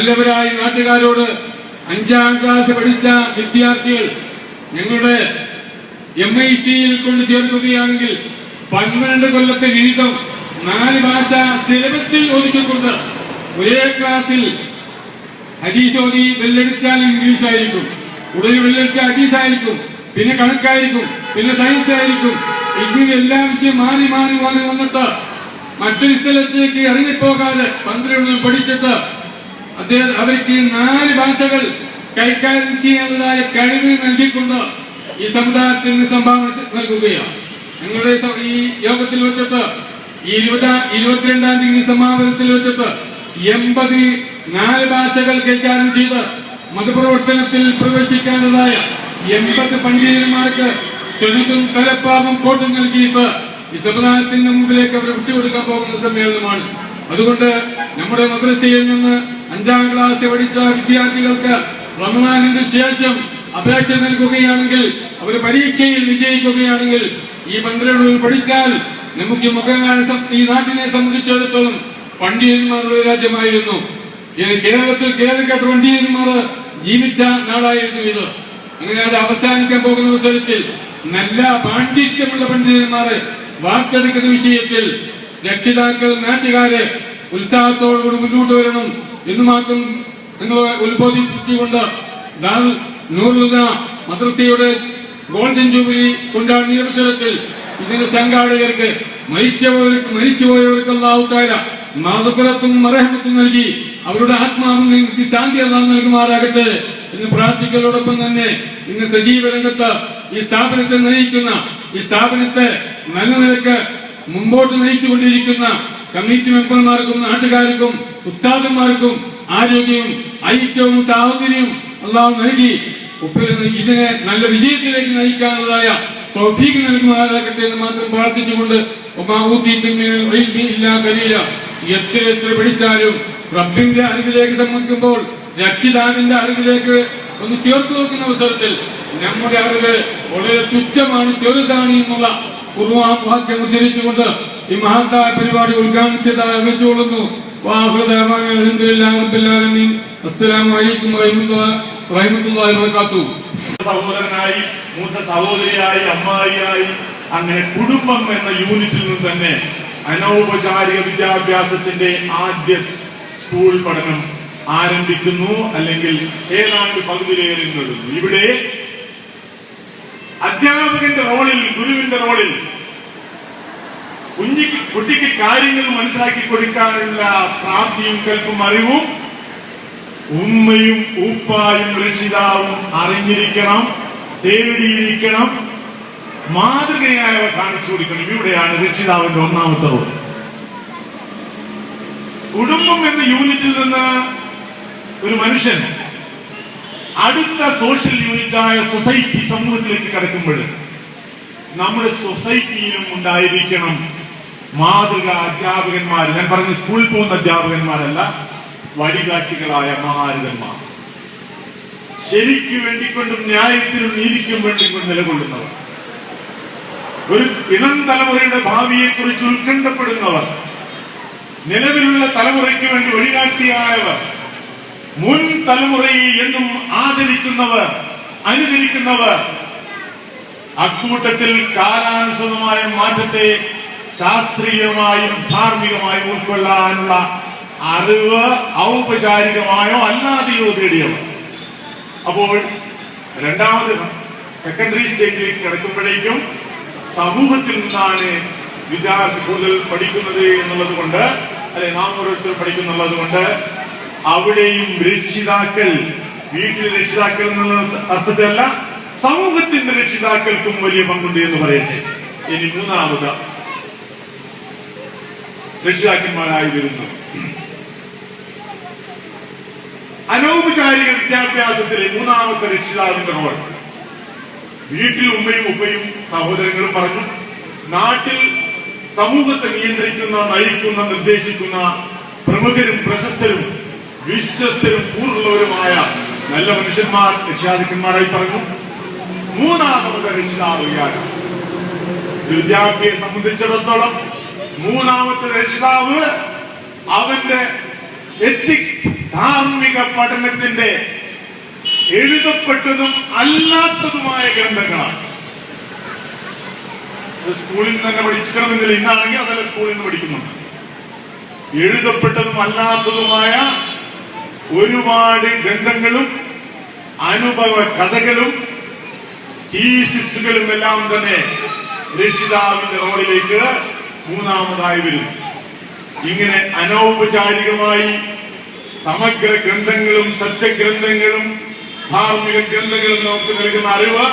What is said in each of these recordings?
നല്ലവരായ നാട്ടുകാരോട് അഞ്ചാം ക്ലാസ് പഠിച്ച വിദ്യാർത്ഥികൾ ഞങ്ങളുടെ എം ഐ സിയിൽ കൊണ്ട് ചേർക്കുകയാണെങ്കിൽ പന്ത്രണ്ട് കൊല്ലത്തെ ബിരുദം നാല് ഭാഷ സിലബസിൽ ഒതുക്കിക്കൊണ്ട് ഒരേ ക്ലാസ്സിൽ ഹദീസ് ഓതി വെല്ലടിച്ചാൽ ഇംഗ്ലീഷ് ആയിരിക്കും. ഉടനെ വെല്ലടിച്ച ഹദീസ് ആയിരിക്കും. പിന്നെ കണക്കായിരിക്കും. പിന്നെ സയൻസ് ആയിരിക്കും. ഇങ്ങനെ എല്ലാ വിഷയം മാറി മാറി മാറി വന്നിട്ട് മറ്റൊരു സ്ഥലത്തേക്ക് ഇറങ്ങിപ്പോകാതെ പന്ത്രണ്ട് പഠിച്ചിട്ട് അദ്ദേഹം അവർക്ക് നാല് ഭാഷകൾ കൈകാര്യം ചെയ്യാനുള്ളതായ കഴിവ് നൽകിക്കൊണ്ട് ഈ സമുദായത്തിന് സംഭാവന നൽകുകയാണ്. ഞങ്ങളുടെ ഈ യോഗത്തിൽ വെച്ചിട്ട് ഇരുപതാം ഇരുപത്തിരണ്ടാം തീയതി സമാപനത്തിൽ വെച്ചിട്ട് എൺപത് നാല് ഭാഷകൾ കൈകാര്യം ചെയ്ത് മതപ്രവർത്തനത്തിൽ പ്രവേശിക്കാനുള്ളതായ എൺപത് പണ്ഡിതന്മാർക്ക് സ്വനതും തലപ്പാവം കോട്ടം നൽകിയിട്ട് ഈ സമുദായത്തിന്റെ മുമ്പിലേക്ക് അവർ വിട്ടുകൊടുക്കാൻ പോകുന്ന സമ്മേളനമാണ്. അതുകൊണ്ട് നമ്മുടെ മദ്രസയിൽ നിന്ന് അഞ്ചാം ക്ലാസ് പഠിച്ച വിദ്യാർത്ഥികൾക്ക് റമദാനിന്റെ ശേഷം അപേക്ഷ നൽകുകയാണെങ്കിൽ അവർ പരീക്ഷയിൽ വിജയിക്കുകയാണെങ്കിൽ ഈ പന്ത്രണ്ടിൽ പഠിച്ചാൽ നമുക്ക് ഈ മുഖങ്ങാന ഈ നാട്ടിനെ സംബന്ധിച്ചിടത്തോളം പണ്ഡിതന്മാരുടെ രാജ്യമായിരുന്നു. കേരളത്തിൽ കേരളക്കാട്ട് പണ്ഡിതന്മാർ ജീവിച്ച നാടായിരുന്നു ഇത്. അങ്ങനെ അത് അവസാനിക്കാൻ പോകുന്ന അവസരത്തിൽ നല്ല പാണ്ഡിത്യമുള്ള പണ്ഡിതന്മാരെ വാർത്തെടുക്കുന്ന വിഷയത്തിൽ രക്ഷിതാക്കൾ നാട്ടുകാര് ഉത്സാഹത്തോടുകൂടി മുന്നോട്ട് വരണം എന്ന് മാത്രം നിങ്ങൾ ഉത്ബോധിപ്പിച്ചുകൊണ്ട് മദ്രസയുടെ ഗോൾഡൻ ജൂബിലി കൊണ്ടാടുന്ന അവസരത്തിൽ ഇതിന്റെ സംഘാടകർക്ക് മരിച്ചവർക്ക് മരിച്ചുപോയവർക്ക് അള്ളാഹുത്താല മതഫലത്തും മറഹമത്തും നൽകി അവരുടെ ആത്മാവും നിങ്ങൾക്ക് ശാന്തി അള്ളാഹ് നൽകുമാറാകട്ടെ എന്ന് പ്രാർത്ഥിക്കലോടൊപ്പം തന്നെ ഇന്ന് സജീവ രംഗത്ത് ഈ സ്ഥാപനത്തെ നയിക്കുന്ന ഈ സ്ഥാപനത്തെ നല്ല നിലയ്ക്ക് മുമ്പോട്ട് നയിച്ചുകൊണ്ടിരിക്കുന്ന കമ്മിറ്റി മെമ്പർമാർക്കും നാട്ടുകാർക്കും ഉസ്താദന്മാർക്കും ആരോഗ്യവും ഐക്യവും സാഹോദര്യവും അള്ളാഹു നൽകി ഇതിനെ നല്ല വിജയത്തിലേക്ക് നയിക്കാനുള്ളതായ തൗഫീഖ് നൽകുമാറാകട്ടെ എന്ന് മാത്രം പ്രാർത്ഥിച്ചുകൊണ്ട്. എത്ര എത്ര പിടിച്ചാലും റബ്ബിന്റെ അറിവിലേക്ക് സംബന്ധിക്കുമ്പോൾ രക്ഷിതാവിന്റെ അറിവിലേക്ക് ഒന്ന് ചേർത്ത് നോക്കുന്ന അവസരത്തിൽ നമ്മുടെ അറിവ് വളരെ തുച്ഛമാണ് ചെറുതാണ് എന്നുള്ള ഖുർആൻ വാക്യം ഉദ്ധരിച്ചുകൊണ്ട് ഈ മഹത്തായ പരിപാടി ഉദ്ഘാടിച്ചതായി അറിയിച്ചുകൊള്ളുന്നു. സഹോദരനായി മൂത്ത സഹോദരിയായി അമ്മായിയായി അങ്ങനെ കുടുംബം എന്ന യൂണിറ്റിൽ നിന്ന് തന്നെ അനൗപചാരിക വിദ്യാഭ്യാസത്തിന്റെ ആദ്യ സ്കൂൾ പഠനം ആരംഭിക്കുന്നു. അല്ലെങ്കിൽ ഏതാണ്ട് പകുതിയിലേറെ ഇവിടെ അധ്യാപകന്റെ റോളിൽ ഗുരുവിന്റെ റോളിൽ കുഞ്ഞിക്ക് കുട്ടിക്ക് കാര്യങ്ങൾ മനസ്സിലാക്കി കൊടുക്കാനുള്ള പ്രാപ്തിയും കൽപ്പും അറിവും ഉമ്മയും ഉപ്പായും രക്ഷിതാവും അറിഞ്ഞിരിക്കണം തേടിയിരിക്കണം മാതൃകയായവ കാണിച്ചു കൊടുക്കണം. ഇവിടെയാണ് രക്ഷിതാവിന്റെ ഒന്നാമത്തെ റോൾ. കുടുംബം എന്ന യൂണിറ്റിൽ നിന്ന് ഒരു മനുഷ്യൻ അടുത്ത സോഷ്യൽ യൂണിറ്റായ സൊസൈറ്റി സമൂഹത്തിലേക്ക് കടക്കുമ്പോൾ നമ്മുടെ സൊസൈറ്റിയിലും ഉണ്ടായിരിക്കണം മാതൃക അധ്യാപകന്മാർ. ഞാൻ പറഞ്ഞ സ്കൂളിൽ പോകുന്ന അധ്യാപകന്മാരല്ല വഴികാട്ടികളായ മഹാരഥന്മാർ. ശരിക്കു വേണ്ടിക്കൊണ്ടും ന്യായത്തിനും നീതിക്കും വേണ്ടിക്കൊണ്ട് നിലകൊള്ളുന്നവർ. ഒരു ഇളം തലമുറയുടെ ഭാവിയെ കുറിച്ച് ഉത്കണ്ഠപ്പെടുന്നവർ. നിലവിലുള്ള തലമുറയ്ക്ക് വേണ്ടി വഴികാട്ടിയായവർ. മുൻ തലമുറയെ എന്നും ആദരിക്കുന്നവർ അനുകരിക്കുന്നവർ. അക്കൂട്ടത്തിൽ കാലാനുസൃതമായ മാറ്റത്തെ ശാസ്ത്രീയമായും ധാർമ്മികമായും ഉൾക്കൊള്ളാനുള്ള അറിവ് ഔപചാരികമായോ അല്ലാതെയോ തേടിയവർ അപ്പോൾ രണ്ടാമത് സെക്കൻഡറി സ്റ്റേജിലേക്ക് കിടക്കുമ്പോഴേക്കും സമൂഹത്തിൽ നിന്നാണ് വിദ്യാർത്ഥി കൂടുതൽ പഠിക്കുന്നത് എന്നുള്ളത് കൊണ്ട് അല്ലെ നാം ഓരോരുത്തർ പഠിക്കുന്നുള്ളത് കൊണ്ട് അവിടെയും രക്ഷിതാക്കൾ വീട്ടിലെ രക്ഷിതാക്കൾ എന്നുള്ള അർത്ഥത്തിലല്ല സമൂഹത്തിന്റെ രക്ഷിതാക്കൾക്കും വലിയ പങ്കുണ്ട് എന്ന് പറയട്ടെ. ഇനി മൂന്നാമത് രക്ഷിതാക്കന്മാരായി വരുന്നു. അനൗപചാരിക വിദ്യാഭ്യാസത്തിലെ മൂന്നാമത്തെ രക്ഷിതാവിന്റെ റോൾ. വീട്ടിൽ ഉമ്മയും ഉപ്പയും സഹോദരങ്ങളും പറഞ്ഞു നാട്ടിൽ സമൂഹത്തെ നിയന്ത്രിക്കുന്ന നയിക്കുന്ന നിർദ്ദേശിക്കുന്ന പ്രമുഖരും പ്രശസ്തരും വിശ്വസ്തരും പൂർണവരുമായ നല്ല മനുഷ്യന്മാർ രക്ഷാധിക്കന്മാരായി പറഞ്ഞു മൂന്നാമത് രക്ഷിതാവ് ഇയാളാണ് വിദ്യാർത്ഥിയെ സംബന്ധിച്ചിടത്തോളം മൂന്നാമത്തെ രക്ഷിതാവ് അവന്റെ എത്തിക്സ് ധാർമ്മിക പഠനത്തിന്റെ എഴുതപ്പെട്ടതും അല്ലാത്തതുമായ ഗ്രന്ഥങ്ങളാണ്. സ്കൂളിൽ നിന്ന് തന്നെ പഠിക്കണമെന്നില്ല ഇന്നാണെങ്കിൽ അതല്ല സ്കൂളിൽ നിന്ന് പഠിക്കുന്നുണ്ട്. എഴുതപ്പെട്ടതും അല്ലാത്തതുമായ ഒരുപാട് ഗ്രന്ഥങ്ങളും അനുഭവ കഥകളും തീസിസുകളും എല്ലാം തന്നെ രക്ഷിതാവിന്റെ റോഡിലേക്ക് മൂന്നാമതായി വരും. ഇങ്ങനെ അനൗപചാരികമായി സമഗ്ര ഗ്രന്ഥങ്ങളും സത്യഗ്രന്ഥങ്ങളും ധാർമ്മിക ഗ്രന്ഥങ്ങളും നമുക്ക് നൽകുന്ന അറിവ്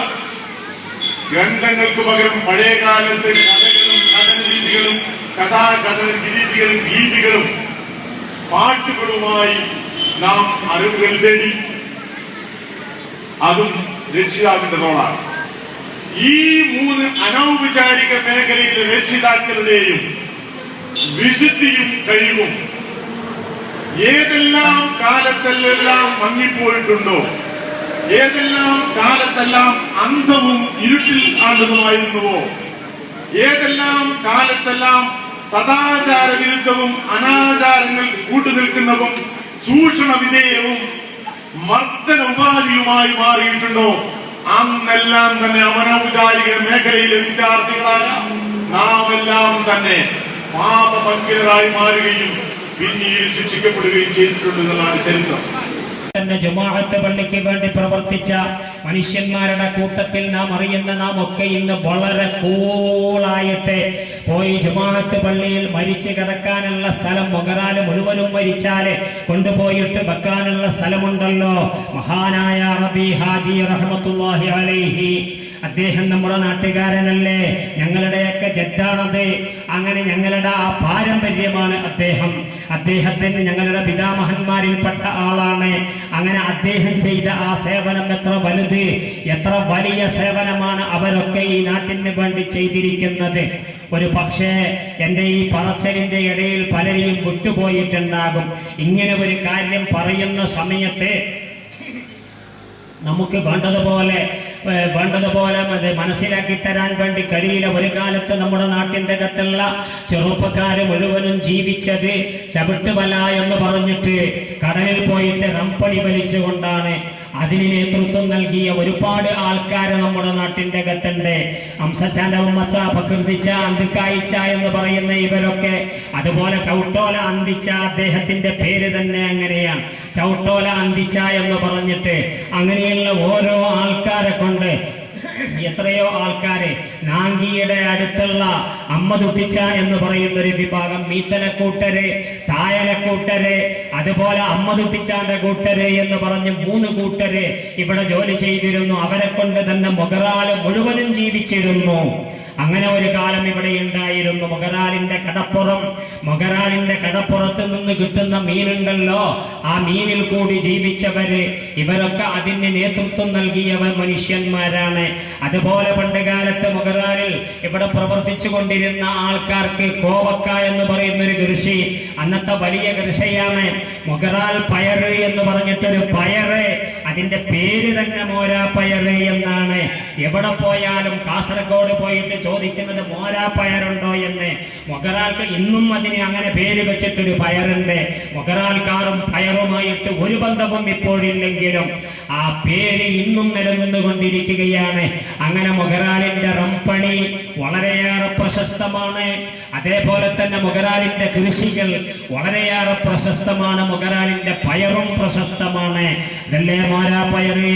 ഗ്രന്ഥങ്ങൾക്ക് പകരം പഴയ കാലത്തെ കഥകളും കഥന രീതികളും കഥാകഥന രീതികളും രീതികളും പാട്ടുകളുമായി നാം അറിവുകൾ തേടി അതും രക്ഷിതാവിന്റെ റോളാണ്. ഈ മൂന്ന് അനൗപചാരിക മേഖലയിലെ രക്ഷിതാക്കളുടെയും വിശുദ്ധിയും കഴിവും ഏതെല്ലാം കാലത്തെല്ലാം മങ്ങിപ്പോയിട്ടുണ്ടോ ഏതെല്ലാം കാലത്തെല്ലാം അന്ധവും ഇരുട്ടിൽ ആണ്ടതുമായിരുന്നുവോ ഏതെല്ലാം കാലത്തെല്ലാം സദാചാര വിരുദ്ധവും അനാചാരങ്ങൾ കൂട്ടുനിൽക്കുന്നതും ചൂഷണ വിധേയവും മർദ്ദന ഉപാധിയുമായി മാറിയിട്ടുണ്ടോ? അന്നെല്ലാം തന്നെ അനൗപചാരിക മേഖലയിലെ വിദ്യാർത്ഥികളായ നാം എല്ലാം തന്നെ പാപപങ്കിലരായി മാറുകയും പിന്നീട് ശിക്ഷിക്കപ്പെടുകയും ചെയ്തിട്ടുണ്ട് എന്നുള്ളതാണ് ചരിത്രം. തന്നെ ജമാഅത്ത് പള്ളിക്ക് വേണ്ടി പ്രവർത്തിച്ച മനുഷ്യന്മാരുടെ കൂട്ടത്തിൽ നാം അറിയുന്ന നാം ഒക്കെ ഇന്ന് വളരെ കൂളായിട്ട് പോയി ജമാഅത്ത് പള്ളിയിൽ മരിച്ച് കിടക്കാനുള്ള സ്ഥലം മൊഗറാൽ മുഴുവനും മരിച്ചാൽ കൊണ്ടുപോയിട്ട് വെക്കാനുള്ള സ്ഥലമുണ്ടല്ലോ. മഹാനായ റബി ഹാജി റഹ്മത്തുള്ളാഹി അലൈഹി. അദ്ദേഹം നമ്മുടെ നാട്ടുകാരനല്ലേ? ഞങ്ങളുടെയൊക്കെ ജെറ്റാണത്. അങ്ങനെ ഞങ്ങളുടെ ആ പാരമ്പര്യമാണ് അദ്ദേഹം. അദ്ദേഹത്തിന് ഞങ്ങളുടെ പിതാമഹന്മാരിൽപ്പെട്ട ആളാണ്. അങ്ങനെ അദ്ദേഹം ചെയ്ത ആ സേവനം എത്ര വലുത് എത്ര വലിയ സേവനമാണ് അവരൊക്കെ ഈ നാട്ടിന് വേണ്ടി ചെയ്തിരിക്കുന്നത്. ഒരു പക്ഷേ എന്റെ ഈ പറച്ചലിന്റെ ഇടയിൽ പലരെയും വിട്ടുപോയിട്ടുണ്ടാകും. ഇങ്ങനെ ഒരു കാര്യം പറയുന്ന സമയത്ത് നമുക്ക് വേണ്ടതുപോലെ വേണ്ടതുപോലെ മനസ്സിലാക്കി തരാൻ വേണ്ടി കഴിയില്ല. ഒരു കാലത്ത് നമ്മുടെ നാട്ടിന്റെ അകത്തുള്ള ചെറുപ്പക്കാർ മുഴുവനും ജീവിച്ചത് ചവിട്ടുമല എന്ന് പറഞ്ഞിട്ട് കടലിൽ പോയിട്ട് റംപണി വലിച്ചുകൊണ്ടാണ്. അതിന് നേതൃത്വം നൽകിയ ഒരുപാട് ആൾക്കാർ നമ്മുടെ നാട്ടിന്റെ അകത്തുണ്ട്. അംസച്ചാന്റെ ഉമ്മച്ച പ്രകൃതിച്ച അന്തിക്കായിച്ച എന്ന് പറയുന്ന ഇവരൊക്കെ അതുപോലെ ചവിട്ടോല അന്തിച്ച അദ്ദേഹത്തിന്റെ പേര് തന്നെ അങ്ങനെയാണ്. ചവിട്ടോല അന്തിച്ച എന്ന് പറഞ്ഞിട്ട് അങ്ങനെയുള്ള ഓരോ ആൾക്കാരെ കൊണ്ട് എത്രയോ ആൾക്കാരെ നാങ്കിയുടെ അടുത്തുള്ള അമ്മതുട്ടിച്ച എന്ന് പറയുന്ന ഒരു വിഭാഗം മീത്തലക്കൂട്ടര് തായലക്കൂട്ടര് അതുപോലെ അമ്മതുട്ടിച്ചാന്റെ കൂട്ടര് എന്ന് പറഞ്ഞ് മൂന്ന് കൂട്ടര് ഇവിടെ ജോലി ചെയ്തിരുന്നു. അവരെ കൊണ്ട് തന്നെ മുഖറാൽ മുഴുവനും ജീവിച്ചിരുന്നു. അങ്ങനെ ഒരു കാലം ഇവിടെ ഉണ്ടായിരുന്നു. മുഖറാലിന്റെ കടപ്പുറം മുഖറാലിന്റെ കടപ്പുറത്ത് നിന്ന് കിട്ടുന്ന മീനുണ്ടല്ലോ. ആ മീനിൽ കൂടി ജീവിച്ചവര് ഇവരൊക്കെ അതിന് നേതൃത്വം നൽകിയവർ മനുഷ്യന്മാരാണ്. അതുപോലെ പണ്ട് കാലത്ത് ഇവിടെ പ്രവർത്തിച്ചു കൊണ്ടിരുന്ന ആൾക്കാർക്ക് കോവക്ക എന്ന് പറയുന്ന ഒരു കൃഷി അന്നത്തെ വലിയ കൃഷിയാണ്. മൊഗറാൽ പയറ് എന്ന് പറഞ്ഞിട്ടൊരു പയറ് അതിന്റെ പേര് തന്നെ മോരാപ്പയറ് എന്നാണ്. എവിടെ പോയാലും കാസർഗോഡ് പോയിട്ട് ചോദിക്കുന്നത് മോരാപ്പയറുണ്ടോ എന്ന്. മൊഗറാൽക്ക് ഇന്നും അതിന് അങ്ങനെ പേര് വെച്ചിട്ടൊരു പയറുണ്ട്. മൊഗറാൽക്കാരും പയറുമായിട്ട് ഒരു ബന്ധവും ഇപ്പോഴില്ലെങ്കിലും ആ പേര് ഇന്നും നിലനിന്നുകൊണ്ടിരിക്കുകയാണ്. അങ്ങനെ മൊഗറാലിന്റെ റംപണി വളരെയേറെ പ്രശസ്തമാണ്. അതേപോലെ തന്നെ മൊഗറാലിന്റെ കൃഷികൾ വളരെയേറെ പ്രശസ്തമാണ്. മൊഗറാലിന്റെ പയറും പ്രശസ്തമാണ്. ഇതല്ലേ മാരാ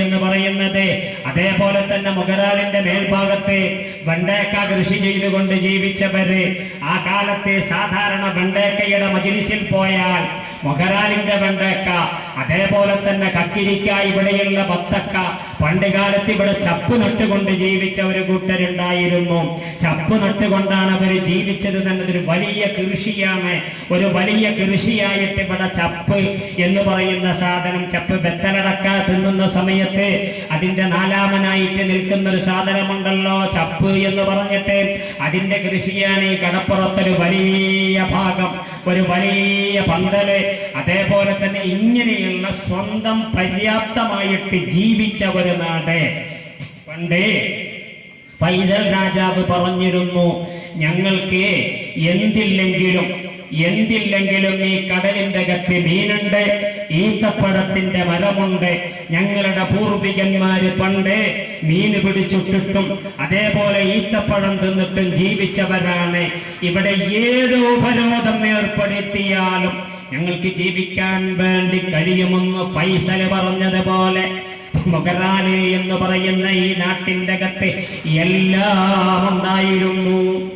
എന്ന് പറയുന്നത്? അതേപോലെ തന്നെ മൊഗറാലിന്റെ മേൽഭാഗത്ത് വെണ്ടേക്ക കൃഷി ചെയ്തുകൊണ്ട് ജീവിച്ചവര്. ആ കാലത്ത് സാധാരണ വെണ്ടേക്കയുടെ മജിലിസിൽ പോയാൽ മൊഗറാലിന്റെ വെണ്ടേക്ക അതേപോലെ തന്നെ കക്കിരിക്ക ഇവിടെയുള്ള ബത്തക്ക പണ്ട് കാലത്ത് ഇവിടെ ചപ്പ് നട്ടുകൊണ്ട് ജീവിച്ച ഒരു കൂട്ടരുണ്ടായിരുന്നു. ചപ്പ് നട്ടുകൊണ്ടാണ് അവർ ജീവിച്ചത് തന്നെ ഒരു വലിയ കൃഷിയാണ്. ഒരു വലിയ കൃഷിയായിട്ട് ഇവിടെ ചപ്പ് എന്ന് പറയുന്ന സാധനം ചപ്പ് ബെത്തലടക്ക തിന്നുന്ന സമയത്ത് അതിന്റെ നാലാമനായിട്ട് നിൽക്കുന്ന ഒരു സാധനമുണ്ടല്ലോ ചപ്പ് എന്ന് പറഞ്ഞിട്ട് അതിന്റെ കൃഷിയാണ് ഈ കടപ്പുറത്തൊരു വലിയ ഭാഗം ഒരു വലിയ പന്തൽ. അതേപോലെ തന്നെ ഇങ്ങനെയുള്ള സ്വന്തം പര്യാപ്തമായിട്ട് ജീവിച്ച ഒരു നാട് പണ്ട് ഫൈസൽ രാജാവ് പറഞ്ഞിരുന്നു ഞങ്ങൾക്ക് എന്തില്ലെങ്കിലും എന്തില്ലെങ്കിലും ഈ കടലിന്റെ അകത്ത് മീനുണ്ട് ഈത്തപ്പഴത്തിന്റെ മരമുണ്ട് ഞങ്ങളുടെ പൂർവികന്മാര് പണ്ട് മീന് പിടിച്ചിട്ടിട്ടും അതേപോലെ ഈത്തപ്പഴം തിന്നിട്ടും ജീവിച്ചവരാണ്. ഇവിടെ ഏത് ഉപരോധം ഏർപ്പെടുത്തിയാലും ഞങ്ങൾക്ക് ജീവിക്കാൻ വേണ്ടി കഴിയുമെന്ന് ഫൈസൽ പറഞ്ഞതുപോലെ മൊഗറാൽ എന്ന് പറയുന്ന ഈ നാട്ടിന്റെ അകത്ത് എല്ലാം ഉണ്ടായിരുന്നു.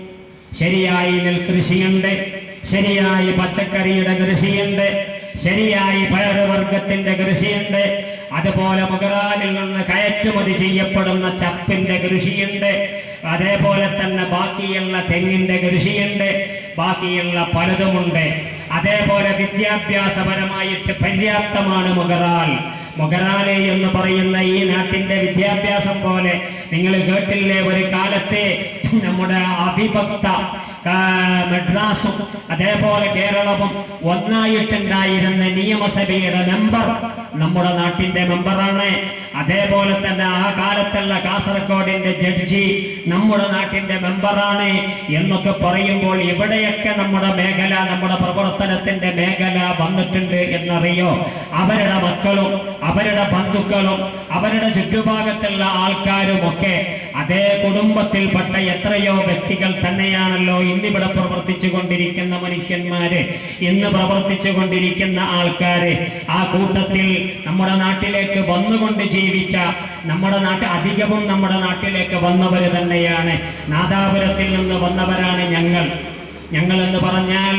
ശരിയായി നെൽകൃഷിയുണ്ട് ശരിയായി പച്ചക്കറിയുടെ കൃഷിയുണ്ട് ശരിയായി പയറുവർഗത്തിന്റെ കൃഷിയുണ്ട്. അതുപോലെ മുഗറാനിൽ നിന്ന് കയറ്റുമതി ചെയ്യപ്പെടുന്ന ചപ്പിന്റെ കൃഷിയുണ്ട്. അതേപോലെ തന്നെ ബാക്കിയുള്ള തെങ്ങിന്റെ കൃഷിയുണ്ട് ബാക്കിയുള്ള പലതുമുണ്ട്. അതേപോലെ വിദ്യാഭ്യാസപരമായിട്ട് പര്യാപ്തമാണ് മുഗറാൽ മൊഗറാലെ എന്ന് പറയുന്ന ഈ നാട്ടിന്റെ വിദ്യാഭ്യാസം പോലെ നിങ്ങൾ കേട്ടില്ലേ ഒരു കാലത്തെ നമ്മുടെ അഭിഭക്ത മദ്രാസും അതേപോലെ കേരളവും ഒന്നായിട്ടുണ്ടായിരുന്ന നിയമസഭയുടെ മെമ്പർ നമ്മുടെ നാട്ടിന്റെ മെമ്പറാണ്. അതേപോലെ തന്നെ ആ കാലത്തുള്ള കാസർഗോഡിന്റെ ജഡ്ജി നമ്മുടെ നാട്ടിന്റെ മെമ്പറാണ് എന്നൊക്കെ പറയുമ്പോൾ ഇവിടെയൊക്കെ നമ്മുടെ മേഖല നമ്മുടെ പ്രവർത്തനത്തിന്റെ മേഖല വന്നിട്ടുണ്ട് എന്നറിയോ? അവരുടെ മക്കളും അവരുടെ ബന്ധുക്കളും അവരുടെ ചുറ്റുഭാഗത്തുള്ള ആൾക്കാരുമൊക്കെ അതേ കുടുംബത്തിൽപ്പെട്ട എത്രയോ വ്യക്തികൾ തന്നെയാണല്ലോ ഇന്നിവിടെ പ്രവർത്തിച്ചു കൊണ്ടിരിക്കുന്ന മനുഷ്യന്മാര്. ഇന്ന് പ്രവർത്തിച്ചു കൊണ്ടിരിക്കുന്ന ആൾക്കാര് ആ കൂട്ടത്തിൽ നമ്മുടെ നാട്ടിലേക്ക് വന്നുകൊണ്ട് ജീവിച്ച നമ്മുടെ നാട്ടിൽ അധികവും നമ്മുടെ നാട്ടിലേക്ക് വന്നവര് തന്നെയാണ്. നാദാപുരത്തിൽ നിന്ന് വന്നവരാണ് ഞങ്ങൾ. ഞങ്ങൾ എന്ന് പറഞ്ഞാൽ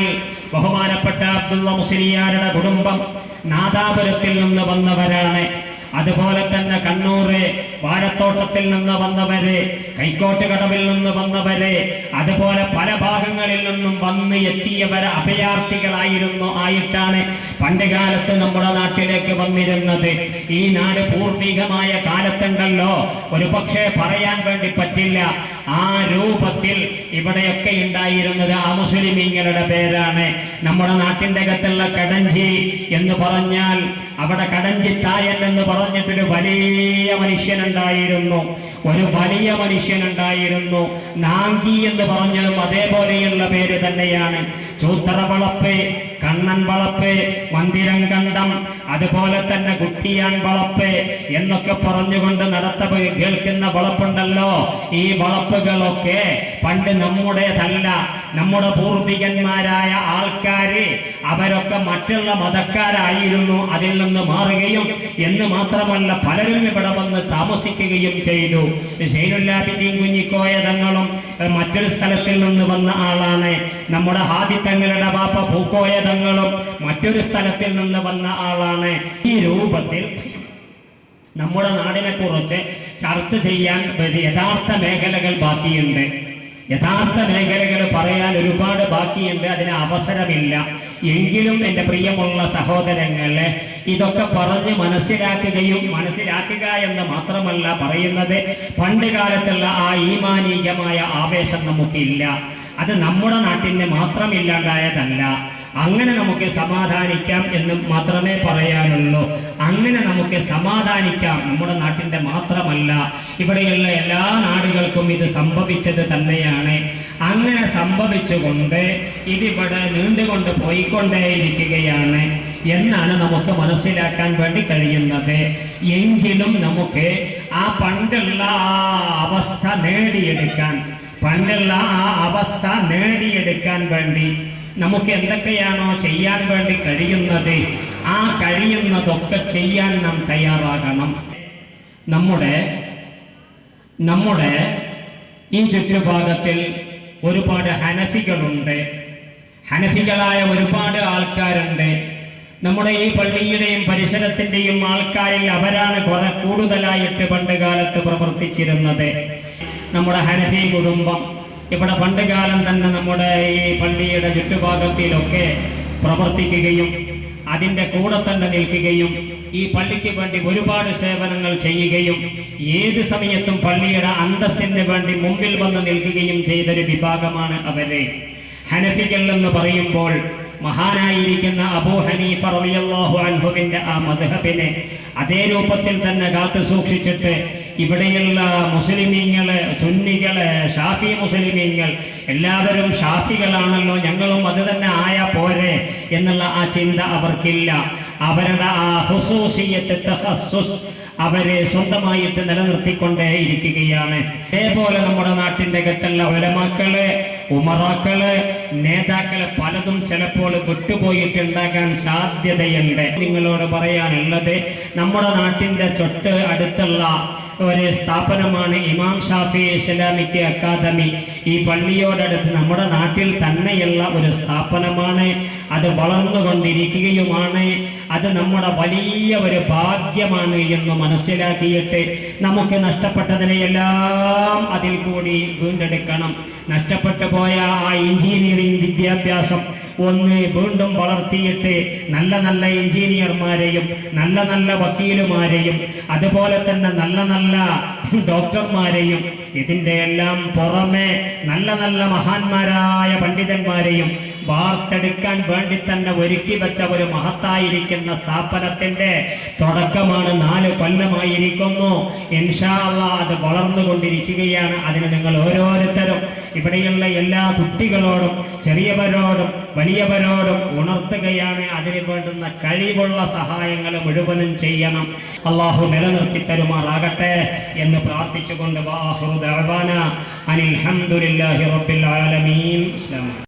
ബഹുമാനപ്പെട്ട അബ്ദുള്ള മുസ്ലിയാരുടെ കുടുംബം നാദാപുരത്തിൽ നിന്ന് വന്നവരാണ്. അതുപോലെ തന്നെ കണ്ണൂര് വാഴത്തോട്ടത്തിൽ നിന്ന് വന്നവര് കൈക്കോട്ടുകടവിൽ നിന്ന് വന്നവര് അതുപോലെ പല ഭാഗങ്ങളിൽ നിന്നും വന്ന് എത്തിയവർ അഭയാർത്ഥികളായിരുന്നു ആയിട്ടാണ് പണ്ട് കാലത്ത് നമ്മുടെ നാട്ടിലേക്ക് വന്നിരുന്നത്. ഈ നാട് പൂർവികമായ കാലത്തുണ്ടല്ലോ. ഒരു പക്ഷേ പറയാൻ വേണ്ടി പറ്റില്ല. ആ രൂപത്തിൽ ഇവിടെയൊക്കെ ഉണ്ടായിരുന്നത് ആ മുസ്ലിമീങ്ങളുടെ പേരാണ്. നമ്മുടെ നാട്ടിന്റെ അകത്തുള്ള കടഞ്ചി എന്ന് പറഞ്ഞാൽ അവിടെ കടഞ്ചി തായൻ എന്ന് പറഞ്ഞിട്ടൊരു വലിയ മനുഷ്യനുണ്ടായിരുന്നു. ഒരു വലിയ മനുഷ്യനുണ്ടായിരുന്നു. നാങ്കി എന്ന് പറഞ്ഞതും അതേപോലെയുള്ള പേര് തന്നെയാണ്. ചൂത്തറ വളപ്പ് കണ്ണൻ വളപ്പ് മന്ദിരം കണ്ടം. അതുപോലെ തന്നെ കുട്ടിയാൻ വളപ്പ് എന്നൊക്കെ പറഞ്ഞുകൊണ്ട് നടത്ത കേൾക്കുന്ന വളപ്പുണ്ടല്ലോ. ഈ വളപ്പുകളൊക്കെ പണ്ട് നമ്മുടേതല്ല. നമ്മുടെ പൂർവികന്മാരായ ആൾക്കാര് അവരൊക്കെ മറ്റുള്ള മതക്കാരായിരുന്നു അതിൽ നിന്ന് മാറുകയും എന്ന് മാത്രമല്ല പലരും ഇവിടെ വന്ന് താമസിക്കുകയും ചെയ്തു. ഷെയ്നുല്ലാബിദ്ദീൻ കുഞ്ഞിക്കോയ തങ്ങളും മറ്റൊരു സ്ഥലത്തിൽ നിന്ന് വന്ന ആളാണ്. നമ്മുടെ ഹാദിത്തങ്ങളുടെ ബാപ്പ പൂക്കോയ തങ്ങളും മറ്റൊരു സ്ഥലത്തിൽ നിന്ന് വന്ന ആളാണ് ഈ രൂപത്തിൽ നമ്മുടെ നാടിനെ കുറിച്ച് ചർച്ച ചെയ്യാൻ യഥാർത്ഥ മേഖലകൾ ബാക്കിയുണ്ട്. യഥാർത്ഥ മേഖലകൾ പറയാൻ ഒരുപാട് ബാക്കിയുണ്ട് അതിന് അവസരമില്ല. എങ്കിലും എന്റെ പ്രിയമുള്ള സഹോദരങ്ങളെ ഇതൊക്കെ പറഞ്ഞ് മനസ്സിലാക്കുകയും മനസ്സിലാക്കുക എന്ന് മാത്രമല്ല പറയുന്നത് പണ്ട് കാലത്തുള്ള ആ ഈമാനീകമായ ആവേശം നമുക്കില്ല. അത് നമ്മുടെ നാട്ടിന് മാത്രമില്ലാണ്ടായതല്ല അങ്ങനെ നമുക്ക് സമാധാനിക്കാം എന്ന് മാത്രമേ പറയാനുള്ളൂ. അങ്ങനെ നമുക്ക് സമാധാനിക്കാം. നമ്മുടെ നാട്ടിന്റെ മാത്രമല്ല ഇവിടെയുള്ള എല്ലാ നാടുകൾക്കും ഇത് സംഭവിച്ചത് തന്നെയാണ്. അങ്ങനെ സംഭവിച്ചുകൊണ്ട് ഇതിവിടെ നീണ്ടുകൊണ്ട് പോയിക്കൊണ്ടേയിരിക്കുകയാണ് എന്നാണ് നമുക്ക് മനസ്സിലാക്കാൻ വേണ്ടി കഴിയുന്നത്. എങ്കിലും നമുക്ക് ആ പണ്ടുള്ള ആ അവസ്ഥ നേടിയെടുക്കാൻ പണ്ടുള്ള ആ അവസ്ഥ നേടിയെടുക്കാൻ വേണ്ടി നമുക്ക് എന്തൊക്കെയാണോ ചെയ്യാൻ വേണ്ടി കഴിയുന്നത്? ആ കഴിയുന്നതൊക്കെ ചെയ്യാൻ നാം തയ്യാറാകണം. നമ്മുടെ നമ്മുടെ ഈ ചുറ്റുഭാഗത്തിൽ ഒരുപാട് ഹനഫികളുണ്ട്. ഹനഫികളായ ഒരുപാട് ആൾക്കാരുണ്ട്. നമ്മുടെ ഈ പള്ളിയുടെയും പരിസരത്തിന്റെയും ആൾക്കാരിൽ അവരാണ് കുറെ കൂടുതലായിട്ട് പണ്ട് കാലത്ത് പ്രവർത്തിച്ചിരുന്നത്. നമ്മുടെ ഹനഫി കുടുംബം ഇവിടെ പണ്ട് കാലം തന്നെ നമ്മുടെ ഈ പള്ളിയുടെ ചുറ്റുഭാഗത്തിലൊക്കെ പ്രവർത്തിക്കുകയും അതിന്റെ കൂടെ തന്നെ നിൽക്കുകയും ഈ പള്ളിക്ക് വേണ്ടി ഒരുപാട് സേവനങ്ങൾ ചെയ്യുകയും ഏത് സമയത്തും പള്ളിയുടെ അന്തസ്സിന് വേണ്ടി മുമ്പിൽ വന്ന് നിൽക്കുകയും ചെയ്തൊരു വിഭാഗമാണ് അവരെ. ഹനഫികൾ എന്ന് പറയുമ്പോൾ മഹാനായിരിക്കുന്ന അബൂ ഹനീഫ റളിയല്ലാഹു അൻഹുവിന്റെ ആ മദ്ഹബിനെ അതേ രൂപത്തിൽ തന്നെ കാത്തു സൂക്ഷിച്ചിട്ട് ഇവിടെയുള്ള മുസ്ലിമീങ്ങൾ സുന്നികൾ ഷാഫി മുസ്ലിമീങ്ങൾ എല്ലാവരും ഷാഫികളാണല്ലോ. ഞങ്ങളും അത് തന്നെ ആയ പോരെ എന്നുള്ള ആ ചിന്ത അവർക്കില്ല. അവരുടെ ആ ഹുസൂസിയത്ത് തഹസ്സുസ് അവരെ സ്വന്തമായിട്ട് നിലനിർത്തിക്കൊണ്ടേ ഇരിക്കുകയാണ്. അതേപോലെ നമ്മുടെ നാട്ടിന്റെ അകത്തുള്ള ഒലമാക്കൾ ഉമറാക്കൾ നേതാക്കളെ പലതും ചിലപ്പോൾ വിട്ടുപോയിട്ടുണ്ടാകാൻ സാധ്യതയുണ്ട്. നിങ്ങളോട് പറയാനുള്ളത് നമ്മുടെ നാട്ടിന്റെ തൊട്ട് അടുത്തുള്ള ഒരു സ്ഥാപനമാണ് ഇമാം ഷാഫി ഇസ്ലാമിക് അക്കാദമി. ഈ പള്ളിയോടടുത്ത് നമ്മുടെ നാട്ടിൽ തന്നെയുള്ള ഒരു സ്ഥാപനമാണ്. അത് വളർന്നുകൊണ്ടിരിക്കുകയുമാണ്. അത് നമ്മുടെ വലിയ ഒരു ഭാഗ്യമാണ് എന്ന് മനസ്സിലാക്കിയിട്ട് നമുക്ക് നഷ്ടപ്പെട്ടതിനെയെല്ലാം അതിൽ കൂടി വീണ്ടെടുക്കണം. നഷ്ടപ്പെട്ടു പോയ ആ എഞ്ചിനീയറിംഗ് വിദ്യാഭ്യാസം ഒന്ന് വീണ്ടും വളർത്തിയിട്ട് നല്ല നല്ല എഞ്ചിനീയർമാരെയും നല്ല നല്ല വക്കീലുമാരെയും അതുപോലെ തന്നെ നല്ല നല്ല ഡോക്ടർമാരെയും ഇതിന്റെ എല്ലാം പുറമെ നല്ല നല്ല മഹാന്മാരായ പണ്ഡിതന്മാരെയും വാർത്തെടുക്കാൻ വേണ്ടി തന്നെ ഒരുക്കി വെച്ച ഒരു മഹത്തായിരിക്കുന്ന സ്ഥാപനത്തിന്റെ തുടക്കമാണ് നാല് കൊല്ലമായിരിക്കുന്നു. ഇൻഷാല്ല അത് വളർന്നുകൊണ്ടിരിക്കുകയാണ്. അതിന് നിങ്ങൾ ഓരോരുത്തരും ഇവിടെയുള്ള എല്ലാ കുട്ടികളോടും ചെറിയവരോടും വലിയവരോടും ഉണർത്തുകയാണ്. അതിന് വേണ്ടുന്ന കഴിവുള്ള സഹായങ്ങൾ മുഴുവനും ചെയ്യണം. അള്ളാഹു നിലനിർത്തി തരുമാറാകട്ടെ എന്ന് പ്രാർത്ഥിച്ചുകൊണ്ട് അനിൽ ഹംദുലില്ലാഹി റബ്ബിൽ ആലമീൻ. അസ്സലാമു